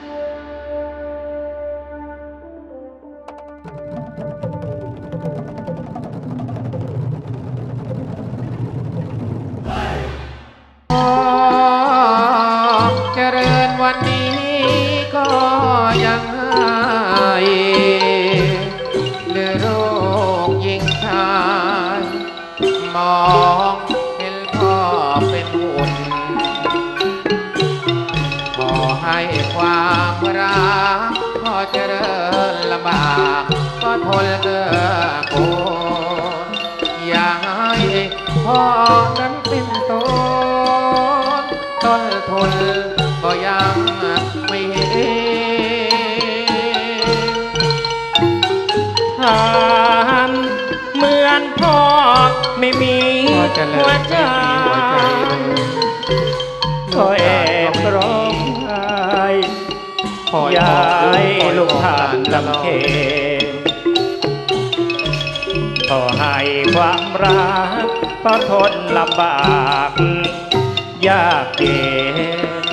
ข นั้นเป็นต้นต้นทนก็ยังไม่เห็นถามเหมือนพ่อไม่มีหัวใจไม่มีหัวใจเลยก็แอบร้องไห้คอยาบอยคอยลูกทานลำเค็ญขอให้ความรัก ก็ทนลำบากยากเย็น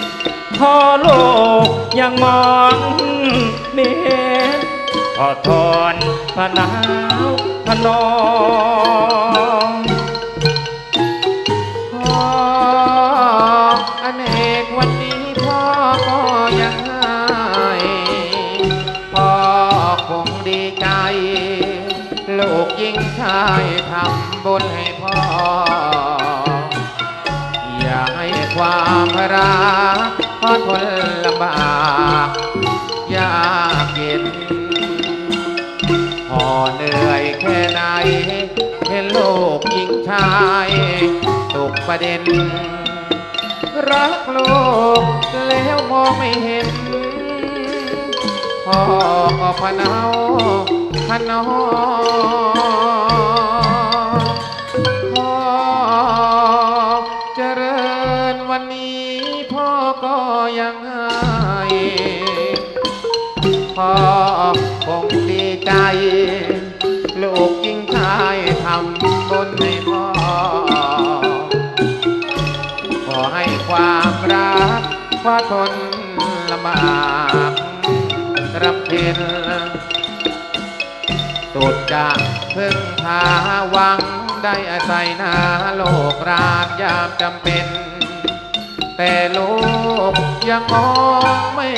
พอลูกยังมองไม่เห็นพอทนพนาวพนองพ่ออเนกวันนี้พ่อก็ยังให้พ่อคงดีใจ ลูกยิ่งชายทำบุญให้ ความรักพ่อทนลำบากยากเย็นพอเหนื่อยแค่ไหน เห็นลูกหญิงชายตกประเด็น รักโลกแล้วมองไม่เห็นพ่อก็พะเนาพะนอพ่อ พ่อคงดีใจ ลูกยิ่งชายทำบุญให้พ่อ ขอให้ความรักพ่อทนลำบากรับเพ็นสุดจะพึ่งพาหวังได้อาศัยนาโลกราดยามจำเป็น แต่ลูกยังมองไม่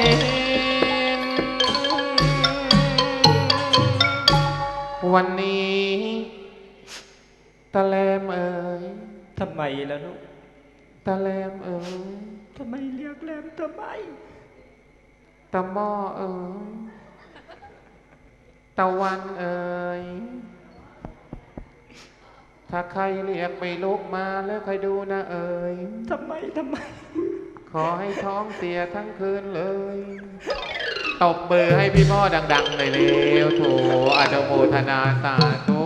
วันนี้ตะแลมเอ๋ยทำไมล่ะลูกตะแลมเอ๋ยทำไมเรียกแรมทำไมตะหม้อเอ๋ยตะวันเอ๋ยถ้าใครเรียกไปลุกมาแล้วใครดูนะเอ๋ยทำไมทำไม ขอให้ท้องเสียทั้งคืนเลย ตบเบอร์ให้พี่พ่อดังๆหน่อยเร็วโถอนุโมทนาสาธุ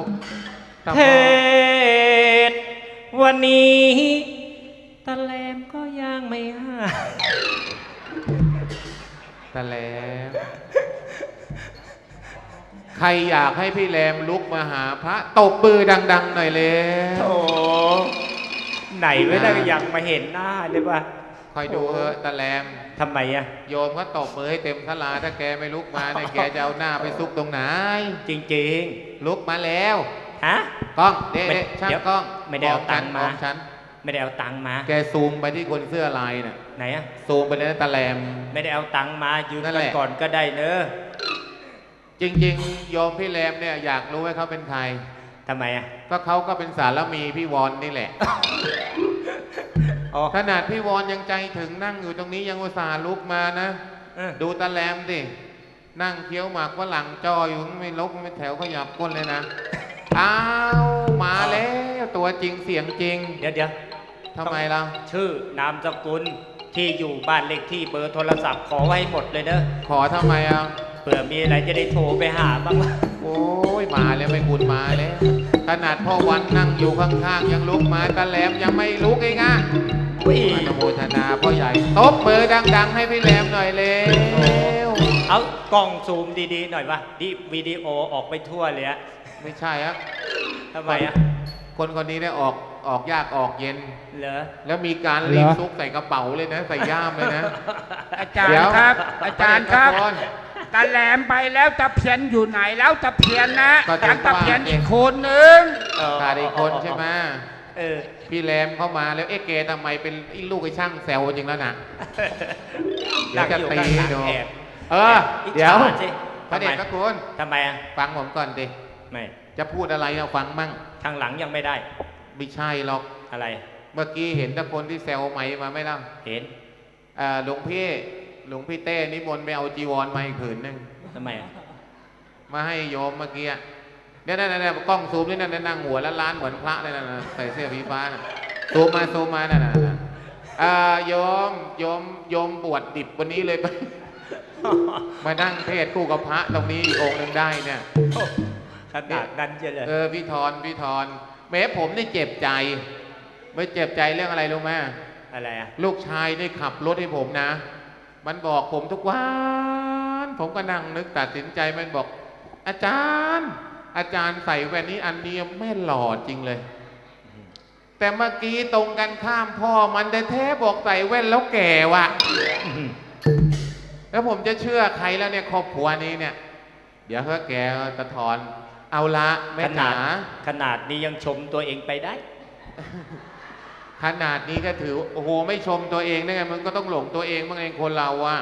ตะเทพ่อศวันนี้ตะแลมก็ยังไม่หายตะแหลม ใครอยากให้พี่แรมลุกมาหาพระ ตบมือดัง ๆ หน่อยเลยโถไหนไม่ได้ยังมาเห็นหน้าเลยว่ะ คอยดูเถอะตะแหลมทำไมอะโยมก็ตบมือให้เต็มสลาถ้าแกไม่ลุกมาเนี่ยแกจะเอาหน้าไปซุกตรงไหน จริงลุกมาแล้วๆฮะกล้องเด็ไม่ดช่างเดี๋ยวกล้องไม่ได้เอาตังค์มาบอกฉันไม่ได้เอาตังค์มา แกซูมไปที่คนเสื้อลายน่ะไหนอะซูมไปเลยนะตะแหลม ไม่ได้เอาตังค์มายืมนั่นกัแหนละก่อนก็ได้เนอะจริงๆโยมพี่แรมเนี่ยอยากรู้ว่าเขาเป็นใครทำไมอะก็เขาก็เป็นสารมีพี่วอนนี่แหละ อ๋อ ขนาดพี่วอนยังใจถึงนั่งอยู่ตรงนี้ยังอุตส่าห์ลุกมานะ เออดูตาแรมสินั่งเคี้ยวหมากฝรั่งจออยู่ไม่ลุกไม่แถวขยับก้นเลยนะ อ้าวมาแล้วตัวจริงเสียงจริงเดี๋ยวเดี๋ยวทำไมล่ะ ชื่อนามสกุลที่อยู่บ้านเลขที่เบอร์โทรศัพท์ขอไว้หมดเลยเนอะขอทำไมอะ เผื่อมีอะไรจะได้โทรไปหาบ้างวะโอ้ยมาแล้วไม่บุญมาแล้วขนาดพ่อวันนั่งอยู่ข้างๆยังลุกมาตาแหลมยังไม่ลุกเองอะ อุ้ยอนุโมทนาพ่อใหญ่ตบมือดัง ๆ ให้พี่แหลมหน่อยเร็วเอากล้องซูมดีๆหน่อยวะดิวิดีโอออกไปทั่วเลยอะไม่ใช่ครับทำไมอะคนคนนี้ได้ออกออกยากออกเย็น เหรอ แล้วมีการรีบเหรอซุกใส่กระเป๋าเลยนะ ใส่ย่ามเลยนะ อาจารเดี๋ยวย์ครับ อาจารย์ครับพะเดชพะณตาแหลมไปแล้วตะเพียนอยู่ไหนแล้วตะเพียนนะก็ถึงยังตะเพียนว่า อีกคนนึงเออขาดอีกคนใช่ไหม เออ พี่แรมเข้ามาแล้วเอ๊ะเกทำไมเป็นไอ้ลูกไอ้ช่างแซวจริงแล้วนะเดี๋ยวจะตีให้ดูแอบเอออิจฉาเดี๋ยวสิพระเดชทำไมพระคุณทำไมอะฟังผมก่อนดิไม่จะพูดอะไรเราฟังมั่งทางหลังยังไม่ได้ ไม่ใช่หรอกอะไร เมื่อกี้เห็นแต่คนที่แซวไหมมาไหม่ล่ะเห็นเอ่อหลวงพี่หลวงพี่เต้นิมนต์ไปเอาจีวรมาอีกผืนหนึ่งทำไมอะมาให้โยมเมื่อกี้ อะเนี่ยนั่นนั่นกล้องซูมนี่นั่นนั่งหัวแล้วล้านเหมือนพระเลยนะใส่เสื้อผีฟ้าน่ะซูมมาซูมมานั่นน่ะน่ะอ่าโยมโยมโยมบวชดิบวันนี้เลยไปมานั่งเทศน์คู่กับพระตรงนี้อีกองค์หนึ่งได้เนี่ยขนาดนั้นเชียวเลยเออพี่ทอนพี่ทอนแม้ผมนี่เจ็บใจ ไม่เจ็บใจเรื่องอะไรรู้ไหมอะไรอะลูกชายนี่ขับรถให้ผมนะ มันบอกผมทุกวัน ผมก็นั่งนึกตัดสินใจมันบอก อาจารย์ อาจารย์ใส่แว่นนี้อันนี้ไม่หล่อจริงเลย แต่เมื่อกี้ตรงกันข้ามพ่อมันแท้ๆบอกใส่แว่นแล้วแก่ว่ะ แล้วผมจะเชื่อใครแล้วเนี่ยครอบครัวนี้เนี่ย เดี๋ยวเขาแกตะทอน เอาละแม่ขนาจ๋าดขนาดนี้ยังชมตัวเองไปได้ ขนาดนี้ก็ถือ โอ้โห ไม่ชมตัวเองได้ไงมันก็ต้องหลงตัวเองบ้างเองคนเราอะ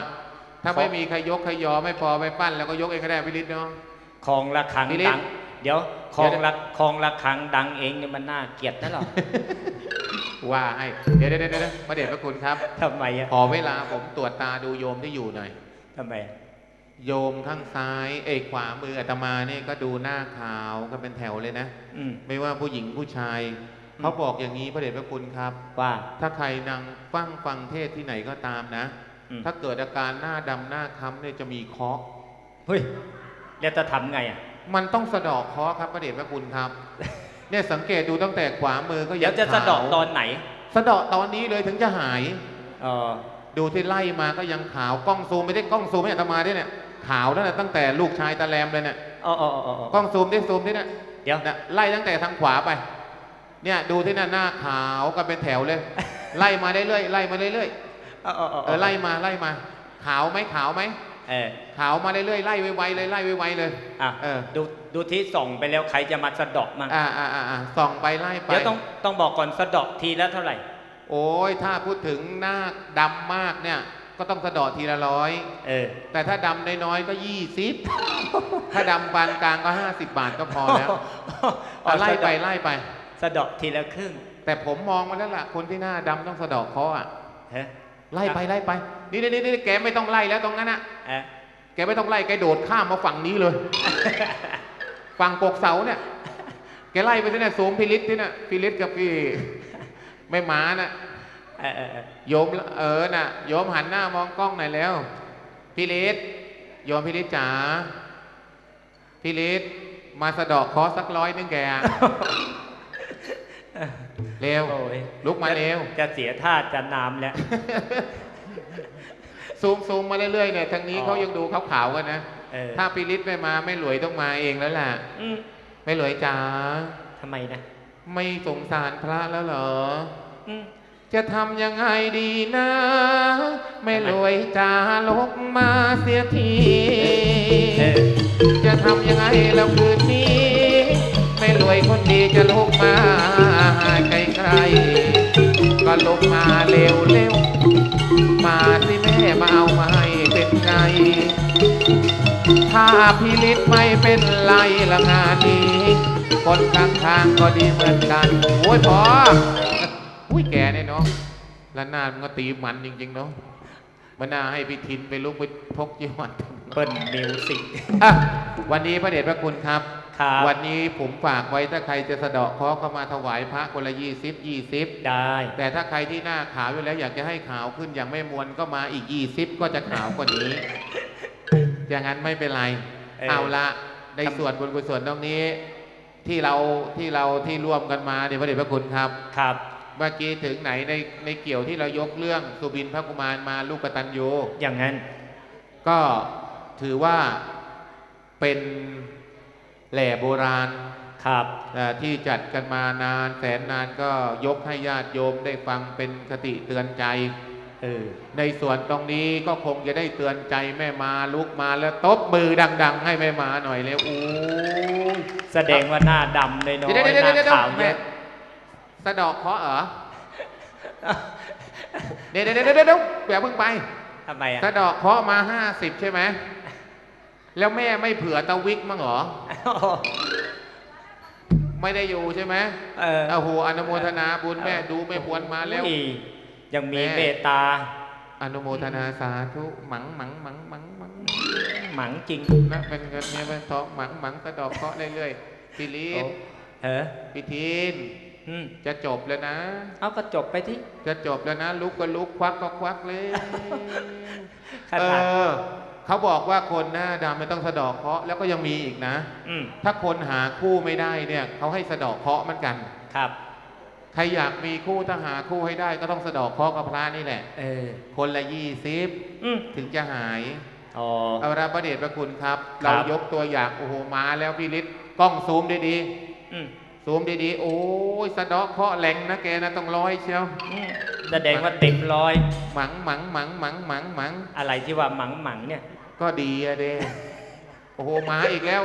ถ้าไม่มีใครยกใครยอไม่พอไปปั้น แล้วก็ยกเองก็ได้พี่ฤทธิ์เนาะ คลองละครังนิริศ ดัง เดี๋ยวคลองละคลองละครังดังเองเนี่ยมันน่าเกลียดนะหรอว่าให้เดี๋ยวเดี๋ยวเดี๋ยวเดี๋ยวพระเดชพระคุณครับ ทำไมอะขอเวลาผมตรวจตาดูโยมที่อยู่หน่อย ทำไมอะโยมข้างซ้าย เอยขวามืออาตมาเนี่ยก็ดูหน้าขาวกันเป็นแถวเลยนะ อืม ไม่ว่าผู้หญิงผู้ชาย อืม เขาบอกอย่างนี้พระเดชพระคุณครับ ว่าถ้าใครนั่งฟังฟังเทศที่ไหนก็ตามนะ อืมถ้าเกิดอาการหน้าดำหน้าค้ำเนี่ยจะมีเคราะห์เฮ้ย แล้วจะทำไงอะ มันต้องสะเดอกเคราะห์ครับพระเดชพระคุณครับ เนี่ยสังเกตดูตั้งแต่ขวามือก็เดี๋ยัยวงจะสะเดอกขาวตอนไหนสะเดอกตอนนี้เลยถึงจะหาย เออดูที่ไล่มาก็ยังขาวกล้องซูมไม่ได้กล้องซูมไม่อาตมาด้วยเนี่ยขาวตั้งแต่ตั้งแต่ลูกชายตาแรมเลยเนี่ยเอ๋ออ๋ออ๋ออ๋อกล้องซูมได้ซูมที่เนี่ยเดี๋ยวน่ะไล่ตั้งแต่ทางขวาไป เนี่ยดูที่นั่นหน้าขาวกันเป็นแถวเลย ไล่มาเรื่อยๆไล่มาเรื่อยเออเออๆเออไล่มาไล่มา ขาวไหมขาวไหม เออขาวมาเรื่อยๆไล่ไวๆเลยไล่ไวๆเลย อะเออ ดูดูที่ส่องไปแล้วใครจะมาสะเดอกมั่งอ่าอ่าอ่าอ่าส่องไปไล่ไป เดี๋ยวต้องต้องบอกก่อนสะเดอกทีละเท่าไหร่ โอ้ยถ้าพูดถึงหน้าดำมากเนี่ย ก็ต้องสะเดอทีละร้อยเออ แต่ถ้าดำน้อยๆก็ยี่สิบถ้าดำปานกลางก็ห้าสิบบาทก็พอแล้วอะไล่ไปไล่ไป สะเดอกทีละครึ่ง แต่ผมมองมาแล้วล่ะ คนที่หน้าดำต้องสะเดอกเคราะห์อะเฮ้ย ไล่ไปไล่ไปนี่นี่นี่นี่แกไม่ต้องไล่แล้วตรงนั้นนะเออแกไม่ต้องไล่แกโดดข้ามมาฝั่งนี้เลย ฝั่งกกเสาเนี่ย แกไล่ไปที่น่ะสูงพิริศที่น่ะพิริศกับพี่ไม่หมาน่ะเออเออเออโยมเออน่ะโยมหันหน้ามองกล้องหน่อยแล้วพิริศโยมพิริศจ๋าพิริศมาสะเดอกคอสักร้อยนึงแกอะ เร็ว โอ้ยลุกมาเร็ว จะเสียท่าจะนามแล้ว ซูมซูมมาเรื่อยๆเนี่ยทางนี้อ๋อเขายังดูขาวๆกันนะ เออ ถ้าพิริศไม่มาไม่หลวยต้องมาเองแล้วล่ะ อืมไม่หลวยจ๋า ทำไมนะไม่สงสารพระแล้วเหรอ อืม จะทำยังไงดีนะ ไม่รวยจาลกมาเสียที เออ จะทำยังไงแล้วคืนนี้ไม่ร วยคนดีจะลุกมาไกลไกลก็ลุกมาเร็วเร็วมาสิแม่มาเอามาให้เป็นไงถ้าพิริศไม่เป็นไรละงานนี้คนข้างๆก็ดีเหมือนกันโอ้ยพออุ้ยแกเนี่ยเนาะแล้วหน้ามันก็ตีมันจริงๆเนาะมันน่าให้พี่ทินไปลุกไปพกจีวรเปิ้ลมิวสิกอะวันนี้พระเดชพระคุณครับ ครับวันนี้ผมฝากไว้ถ้าใครจะสะเดาะเคราะห์ก็มาถวายพระคนละยี่สิบยี่สิบได้ แต่ถ้าใครที่หน้าขาวอยู่แล้วอยากจะให้ขาวขึ้นอย่างไม่มวนก็มาอีกยี่สิบก็จะขาวกว่านี้ อย่างนั้นไม่เป็นไรเออเอาละในส่วนบุญกุศลตรงนี้ ที่เราที่เราที่ร่วมกันมาเนี่ยพระเดชพระคุณครับครับเมื่อกี้ถึงไหนในในเกี่ยวที่เรายกเรื่องสุบินพระกุมารมาลูกกตัญญูอย่างนั้น ก็ถือว่าเป็น แหล่โบราณครับแต่ที่จัดกันมานานแสนนานก็ยกให้ญาติโยมได้ฟังเป็นคติเตือนใจเออในส่วนตรงนี้ก็คงจะได้เตือนใจแม่มาลุกมาแล้วตบมือดัง ๆ ให้แม่มาหน่อยเลยโอ้ยแสดงว่าหน้าดำเลยน้อยเดี๋ยวหเดี๋ยวน้าเดี๋ยวเดี๋ยวขาวเยแม่อะสะเดอกเคราะห์เหรอเดี๋ยวเดี๋ยวเดี๋ยวเดี๋ยวเดี๋ยวอย่าเพิ่งไปทำไมอะสะเดอกเคราะห์มาห้าสิบใช่ไหม แล้วแม่ไม่เผื่อตะวิกมั้งเหรอ ไม่ได้อยู่ใช่ไหมเออโอ้โหอนุโมทนาบุญแม่ดูแม่พวนมาแล้วอุ้ยยังมีแม่ เมตตา อนุโมทนาสาธุหมังหมังหมังหมังหมังหมังจริงนะเป็นเงินเนี่ยเป็นทองหมังหมังกระดอกเคราะห์เรื่อยๆพี่ลีโอ้นเออพี่ทีนอืมจะจบแล้วนะ เอาก็จบไปที่ จะจบแล้วนะ ลุกก็ลุกควักก็ควักเลยคาเอถาอ เขาบอกว่าคนหน้าดำไม่ต้องสะเดอกเคราะห์แล้วก็ยังมีอีกนะ อืมถ้าคนหาคู่ไม่ได้เนี่ยเขาให้สะเดอกเคราะห์เหมือนกัน ครับ ใครอยากมีคู่ถ้าหาคู่ให้ได้ก็ต้องสะเดอกเคราะห์กับพระนี่แหละ เออ คนละยี่สิบอืมถึงจะหายอ๋อ เอาละประเดชพระคุณครับ ครัเราบยกตัวอย่างโอ้โหมาแล้วพี่ฤทธิ์กล้องซูมดีอืมๆ ซูมดีๆ โอ้ยสะเดอกเคราะห์แหลงนะแกนะต้องร้อยเชียวอืมแสดงว่าเต็มร้อยหมังหมังหมังหมังหมังหมังอะไรที่ว่าหมังหมังเนี่ยก็ดีอะเด้โอ้โหมาอีกแล้ว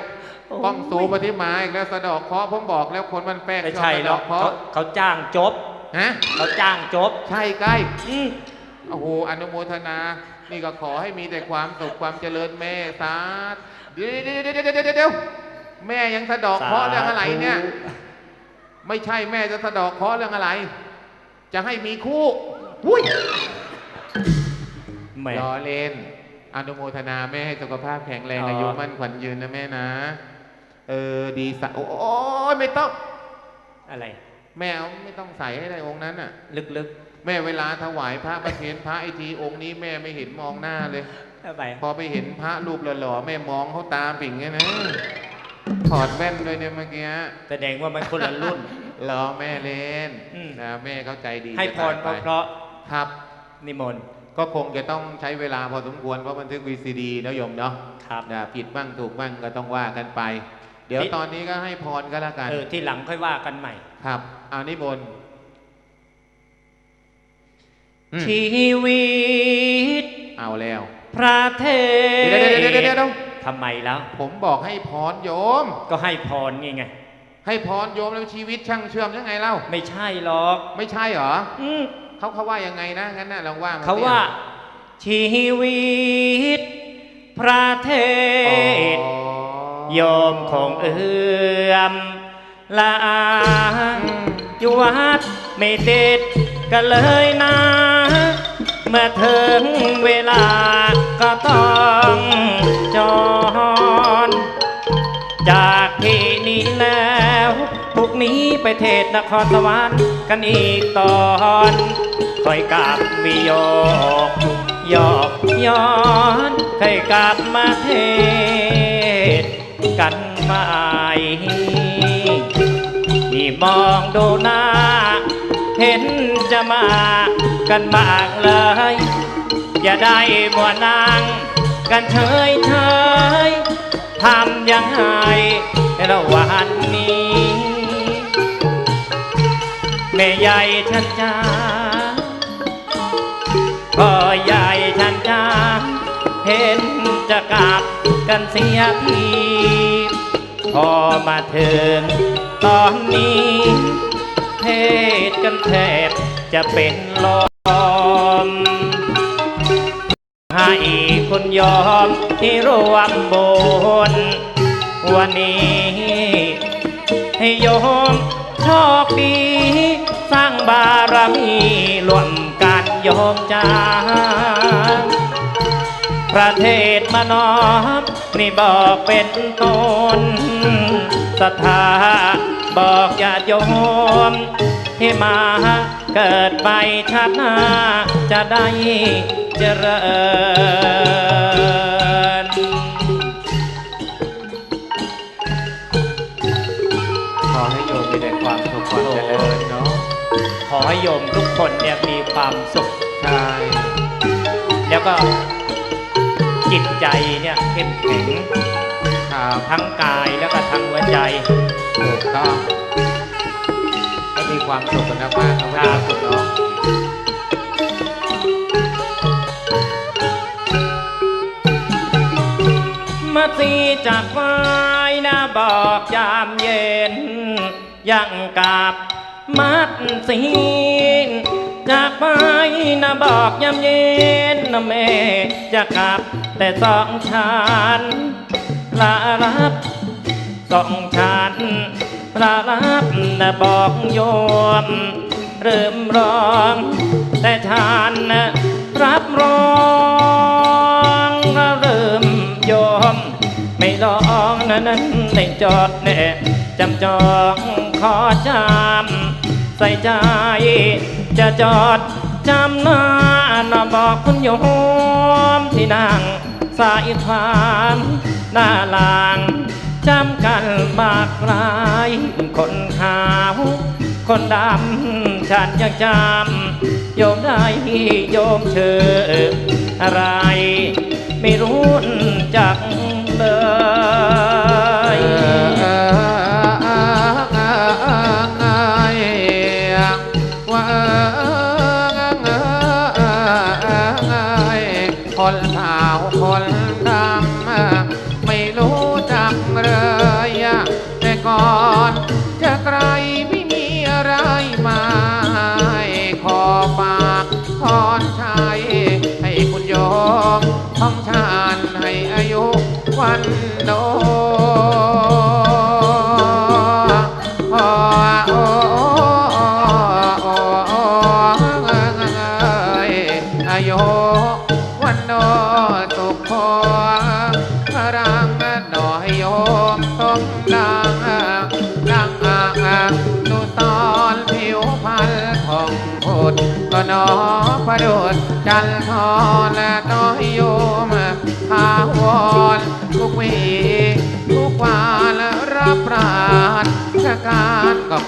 โอ้ยกล้องซูมมาที่หมาอีกแล้วสะเดอกเคราะห์ผมบอกแล้วคนมันแป้งไม่ชอบใช่สะหรเดออกกเคเขาราะห์เขาจ้างจบฮะเขาจ้างจบใช่ใกล้อืมโอ้โหอนุโมทนา นี่ก็ขอให้มีแต่ความสุขความเจริญแม่สาธุเดี๋ยวเดี๋ยวเดี๋ยวเดี๋ยวเดี๋ยวเดี๋ยวแม่ยังสะเดอกเคราะห์เรื่องอะไรเนี่ย ไม่ใช่แม่จะสะเดอกเคราะห์เรื่องอะไร จะให้มีคู่อุ้ยแหมรอเล่น อนุโมทนาแม่ให้สุขภาพแข็งแรงอ๋ออ อายุมั่นขวัญยืนนะแม่นะ เออดีสะโอ้ยไม่ต้อง อะไร แม่เอาไม่ต้องใส่ให้ได้องค์นั้นน่ะ ลึกแม่เวลาถวายพระประเคนพระไอทีองค์นี้แม่ไม่เห็นมองหน้าเลย ๆทำไมพอไปเห็นพระรูปหล่อๆแม่มองเขาตาปิ่งไงนะ ถอดแว่นด้วยเนี่ยเมื่อกี้แสดงว่ามันคนละรุ่นรอแม่เล่นอืม นะแม่เข้าใจดีให้พรจะเพตายไปราะครับๆนิมนต์ก็คงจะต้องใช้เวลาพอสมควรเพราะบันทึก VCD นะโยมเนาะครับ นะผิดบ้างถูกบ้างก็ต้องว่ากันไป เดี๋ยวนี่ตอนนี้ก็ให้พรก็แล้วกัน เออที่หลังค่อยว่ากันใหม่ ครับเอานิมนต์อืมชีวิต เอาแล้วพระเทเดี๋ยวเดี๋ยวเดี๋ยวเดี๋ยวเดี๋ยว ทำไมแล้ว ผมบอกให้พรโยม ก็ให้พรไงไง ให้พรโยมแล้วชีวิตช่างเชื่อมยังไงเล่า ไม่ใช่หรอก ไม่ใช่เหรออืมเขาเขาว่ายังไงนะงั้นน่ะลองว่ามาเขาสิว่า ชีวิตพระเทอ๋ศอโยมคงเอื้อมละอาอืมอยู่วัดไม่ติดก็เลยนะ เมื่อถึงเวลาก็ต้อง ไปเทศนครสวรรค์กันอีกตอนค่อยกลับวิโยกยอกย้อนค่อยกลับมาเทศกันใหม่นี่มองดูหน้า เห็นจะมากันมากเลย อย่าได้บัวนางกันเฉยเฉยทำยังไงระหว่าง แม่ใหญ่ฉันจ้าพ่อใหญ่ฉันจ้าเห็นจะกลับกันเสียทีพอมาถึงตอนนี้เทศกันแทบจะเป็นลมให้คุณยอมที่ร่วมบุญวันนี้ ให้โยมโชคดี สร้างบารมีรวมกันโยมจ้าประเทศมานอมนี่บอกเป็นตนศรัทธาบอกอย่าติโยมให้มาเกิดไปชาติหน้าจะได้เจริญ อให้โยมทุกคนเนี่ยมีความสุขใช่แล้วก็จิตใจเนี่ยเข้มแข็งครับทั้งกายแล้วก็ทั้งหัวใจโอ้ถูกต้องก็มีความสุขกันมากๆนะวันนี้คุณน้องมาสีจากไว้นะบอกยามเย็นยังกับ มัดสีนจากไปนะบอกยามเย็นนะแม่จะกลับแต่สองฉันลารับสองฉันลารับนะบอกโยมเริ่มร้อง แต่ฉันน่ะรับรองและเริ่มยอมไม่ลองนะนั้นในจอดแน่จำจอง ขอจำใส่ใจ จะจอดจำหน้านะบอกคุณโยมที่นั่งสายความหน้าลางจำกันมากลายคนขาว คนดำฉันยังจำโยมได้โยมเชื่ออะไร ไม่รู้จักเลย ของชานให้อายุวันโน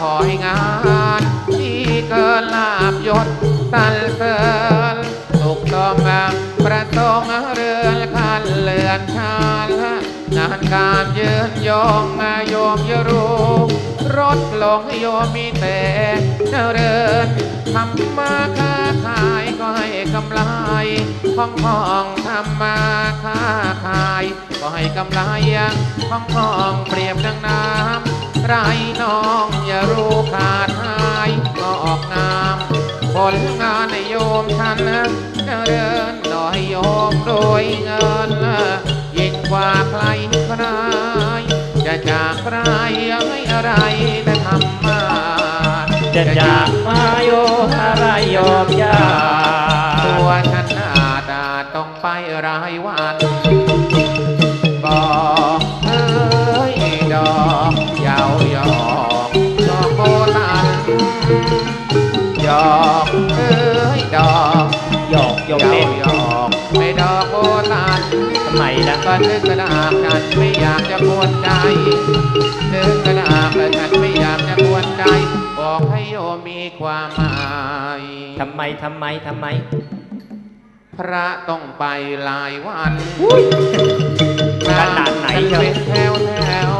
การก็ขอให้งาน ที่เกินลาบยศตันเตินถูกต้องแบบประตงเรือนคันเลือนชาลงานการยืนยงโยมอยรูรถหลงโยมมีแต่เจริญทำมาค้าขายก็ให้กำไรห้องห้องทำมาค้าขายก็ให้กำไรห้องห้องเปรียบดังน้ำ ไรน้องอย่ารู้ขาดหายก็ออกงามผลงานในโยมฉันเจริญหน่อยโยมรวยเงินยิ่งกว่าใครใครจะจากใครให้อะไรแต่ทำมาจะจากมาโยอะไรโยมยาตัวฉันหน้าตาต้องไปรายวัน ล่ะก็นึกกระดาษฉันไม่อยากจะกวนใจนึกกระดาษแต่ฉันไม่อยากจะกวนใจ บอกให้โยมมีความหมายทำไมทำไมทำไม พระต้องไปหลายวันขนาดไหนฉัเชียวเป็นแถวแถว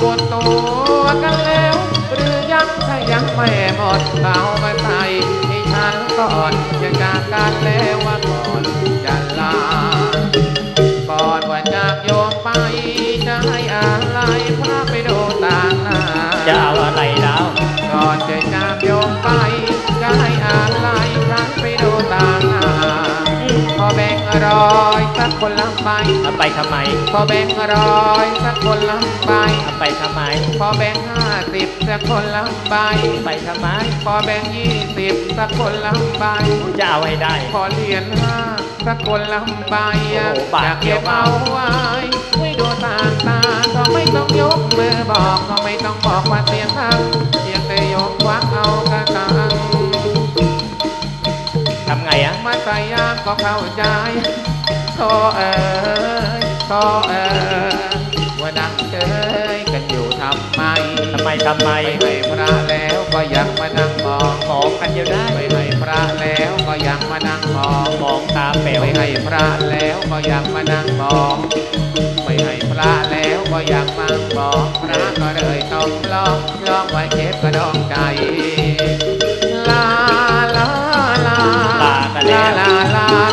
ปวดตัวกันแล้ว หรือยังถ้ายังไม่หมดเอามาใส่ให้ฉันก่อนจะจากกันแล้วว่าก่อน ว่าจากโยมไปจะให้อะไรพระไปดูต่างหน้าจะเอาอะไรแล้วก่อนจะจากโยมไปจะให้อะไรพระไปดูต่างหน้าพอแบ่งร้อยสักคนละใบเอาไปทำไมพอแบ่งร้อยสักคนละใบเอาไปทำไมพอแบ่งห้าสิบสักคนละใบไปทำไมพอแบ่งยี่สิบสักคนละใบจะเอาให้ได้ ขอเหรียญห้า สักคนละใบโอ้โหบาทอยากเดีเก็ยวบเอาไว้ไว้ดูต่างตาก็ไม่ต้องยกมือบอกก็ไม่ต้องบอกว่าเสียงทังเพียงแต่ยกควักเอากระตังทำไงอะมาใส่ยามก็เข้าใจโทเอ๋ยโทเอ๋ยว่าดังเฉยกันอยู่ทำไมทำไมทำไมไปให้พระแล้วก็ยังมานั่งม องกันอยู่ได้ไปให้พระแล้วก็ยังมานั่งมองมองตาเป๋วไปให้พระแล้วก็ยังมานั่งมองไปให้พระแล้วก็ยากฟังบอกพระก็เลยต้องลองลองไว้เจ็บกระดองใจลาลาลาลากันแล้วลาลาลาลา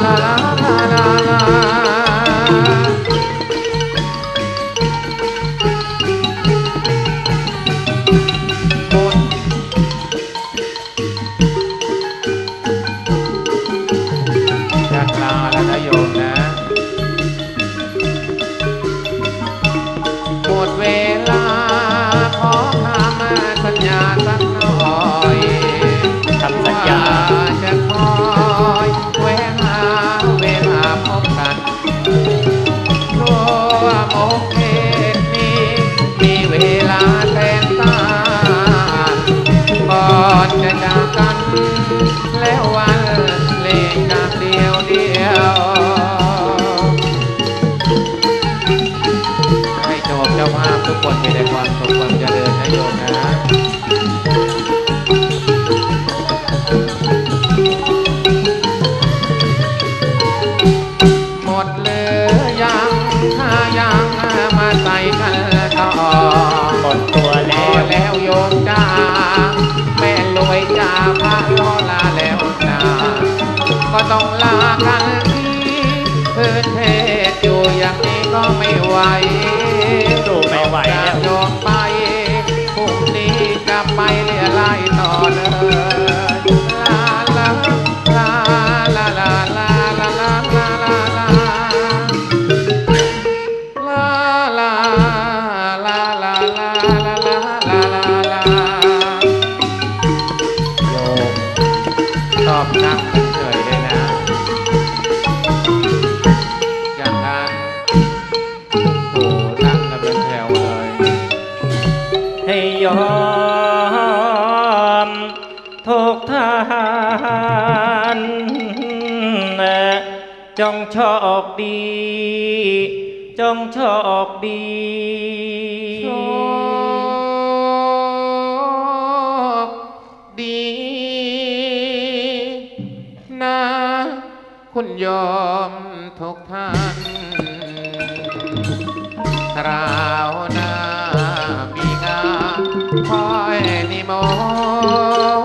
ความสุขความเจริญนะโยมนะหมดเหลือยังถ้ายังมาใส่กันต่อหมดตัวพแล้อวแล้วโยมจ้าแม่รวยจ้าพระล้อลาแล้วนาก็ต้องลากันที่พื้นเทศอยู่อย่างนี้ก็ไม่ไหว สู้ไม่ไหวแล้ว Gnana งโชคดี จงโชคดีโชคดีนะคุณโยมทุกท่านคราวหน้ามีงานคอยนิม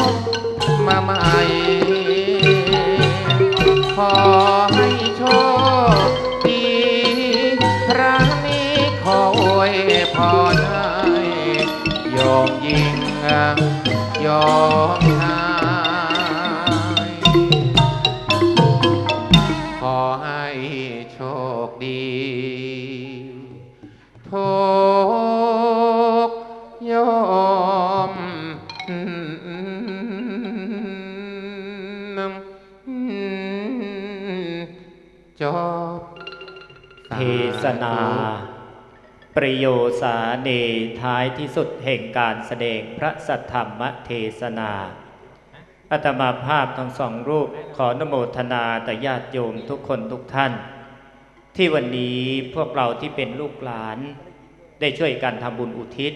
นต์มาใหม่ขอ dồn duyên à, dồn ประโยสาเนท้ายที่สุดแห่งการแสดงพระสัทธรรมเทศนาอาตมาภาพทั้งสองรูปขอนโมทนาแต่ญาติโยมทุกคนทุกท่าน ที่วันนี้พวกเราที่เป็นลูกหลาน ได้ช่วยกันทำบุญอุทิศ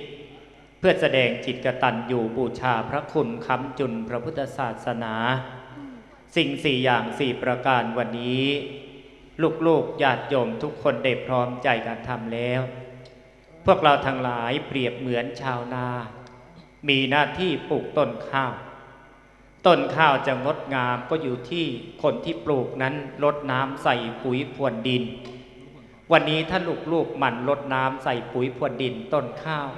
เพื่อแสดงจิตกตัญญูบูชาพระคุณคำจุนพระพุทธศาสนา สิ่งสี่อย่างสี่ประการวันนี้ ลูกๆญาติโยมทุกคนได้พร้อมใจกันทำแล้ว พวกเราทั้งหลายเปรียบเหมือนชาวนา มีหน้าที่ปลูกต้นข้าว ต้นข้าวจะงดงามก็อยู่ที่คนที่ปลูกนั้นลดน้ำใส่ปุ๋ยพรวนดิน วันนี้ถ้าลูกๆหมั่นลดน้ำใส่ปุ๋ยพรวนดินต้นข้าว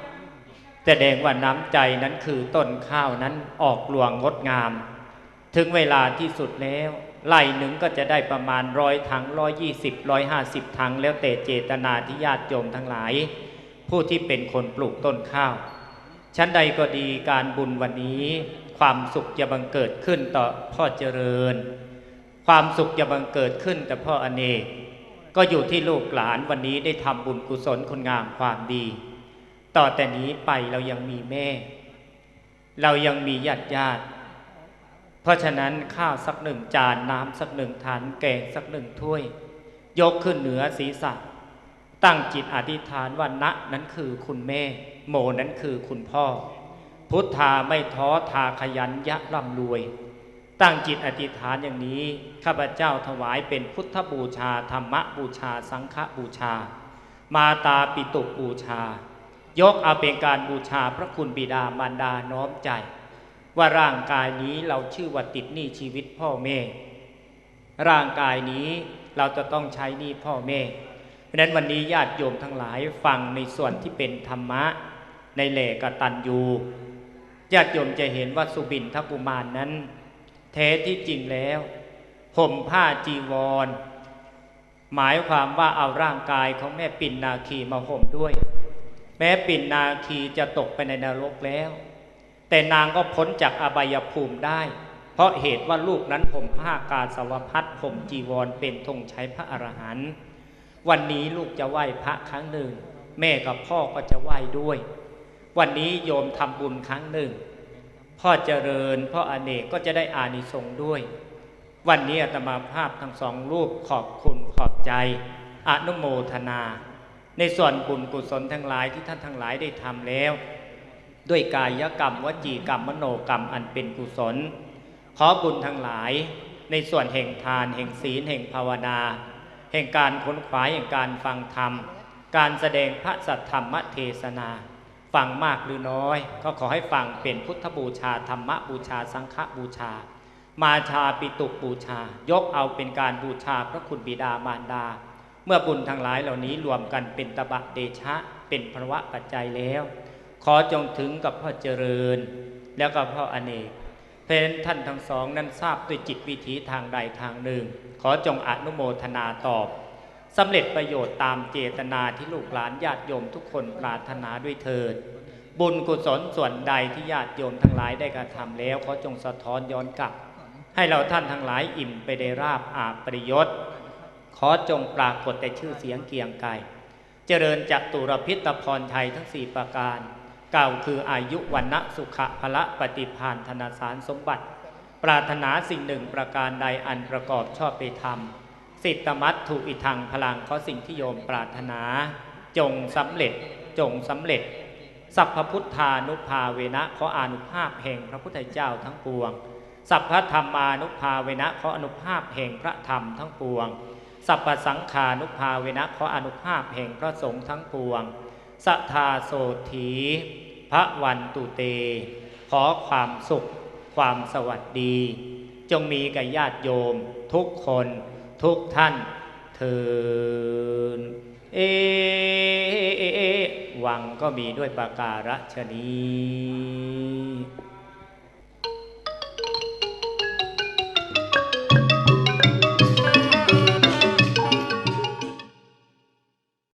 แสดงว่าน้ำใจนั้นคือต้นข้าวนั้นออกรวงงดงาม ถึงเวลาที่สุดแล้วไล่หนึ่งก็จะได้ประมาณร้อยถังร้อยยี่สิบร้อยห้าสิบถังแล้วแต่เจตนาที่ญาติโยมทั้งหลาย ผู้ที่เป็นคนปลูกต้นข้าว ชั้นใดก็ดีการบุญวันนี้ ความสุขจะบังเกิดขึ้นต่อพ่อเจริญ ความสุขจะบังเกิดขึ้นแต่พ่ออเนก ก็อยู่ที่ลูกหลานวันนี้ได้ทำบุญกุศลคุณงามความดี ต่อแต่นี้ไปเรายังมีแม่ เรายังมีญาติญาติเพราะฉะนั้นข้าวสักหนึ่งจานน้ำสักหนึ่งฐานแกงสักหนึ่งถ้วย ยกขึ้นเหนือศีรษะ ตั้งจิตอธิษฐานว่าณนั้นคือคุณแม่ โมนั้นคือคุณพ่อ พุทธาไม่ท้อทาขยันยะร่ำรวย ตั้งจิตอธิษฐานอย่างนี้ ข้าพเจ้าถวายเป็นพุทธบูชา ธรรมบูชา สังฆบูชา มาตาปิตุบูชา ยกเอาเป็นการบูชาพระคุณบิดามารดาน้อมใจ ว่าร่างกายนี้เราชื่อว่าติดหนี้ชีวิตพ่อแม่ ร่างกายนี้เราจะต้องใช้หนี้พ่อแม่ ราะนั้นวันนี้ญาติโยมทั้งหลายฟังในส่วนที่เป็นธรรมะในแหล่กตันยูญาติโยมจะเห็นว่าสุบินทกุมารนนั้นแท้ที่จริงแล้วห่มผ้าจีวร หมายความว่าเอาร่างกายของแม่ปิ่นนาคีมาห่มด้วย แม้ปิ่นนาคีจะตกไปในนรกแล้ว แต่นางก็พ้นจากอบายภูมิได้ เพราะเหตุว่าลูกนั้นห่มผ้ากาสาวพัดห่มจีวรเป็นธงใช้พระอรหันต์ วันนี้ลูกจะไหว้พระครั้งหนึ่ง แม่กับพ่อก็จะไหว้ด้วย วันนี้โยมทำบุญครั้งหนึ่ง พ่อเจริญพ่ออเนกก็จะได้อานิสงส์ด้วย วันนี้อาตมาภาพทั้งสองรูปขอบคุณขอบใจอนุโมทนา ในส่วนบุญกุศลทั้งหลายที่ท่านทั้งหลายได้ทำแล้ว ด้วยกายกรรมวจีกรรมมโนกรรมอันเป็นกุศล ขอบุญทั้งหลายในส่วนแห่งทานแห่งศีลแห่งภาวนา แห่งการค้นขวายแห่งการฟังธรรม การแสดงพระสัทธรรมเทศนา ฟังมากหรือน้อย ก็ขอให้ฟังเป็นพุทธบูชาธรรมบูชาสังฆบูชา มาชาปิตุบูชา ยกเอาเป็นการบูชาพระคุณบิดามารดา เมื่อบุญทั้งหลายเหล่านี้รวมกันเป็นตบะเดชะ เป็นพระวะปัจจัยแล้ว ขอจงถึงกับพ่อเจริญ แล้วก็พ่ออเนก เพราะฉะนั้นท่านทั้งสองนั้นทราบด้วยจิตวิถีทางใดทางหนึ่ง ขอจงอนุโมทนาตอบสำเร็จประโยชน์ตามเจตนาที่ลูกหลานญาติโยมทุกคนปรารถนาด้วยเถิด บุญกุศลส่วนใดที่ญาติโยมทั้งหลายได้กระทำแล้วขอจงสะท้อนย้อนกลับ ให้เราท่านทั้งหลายอิ่มไปได้ราบอาบประยศขอจงปรากฏแต่ชื่อเสียงเกียงไกรเจริญจัตุรพิตรพรไทยทั้งสี่ประการ ก่าคืออายุวันนะสุขะพละปฏิพานธนาสารสมบัติ ปรารถนาสิ่งหนึ่งประการใดอันประกอบชอบไปทำสิทธมัตถูกอิทังพลังขอสิ่งที่โยมปรารถนา จงสำเร็จจงสำเร็จ สัพพพุทธานุภาเวนะขออนุภาพแห่งพระพุทธเจ้าทั้งปวง สัพพธรรมานุภาเวนะขออนุภาพแห่งพระธรรมทั้งปวง สัพพสังขานุภาเวนะขออนุภาพแห่งพระสงฆ์ทั้งปวง สัทาโสถีพระวันตุเต ขอความสุข ความสวัสดี จงมีกับญาติโยม ทุกคนทุกท่านเทินเอเอเอเอวังก็มีด้วยประการฉนี้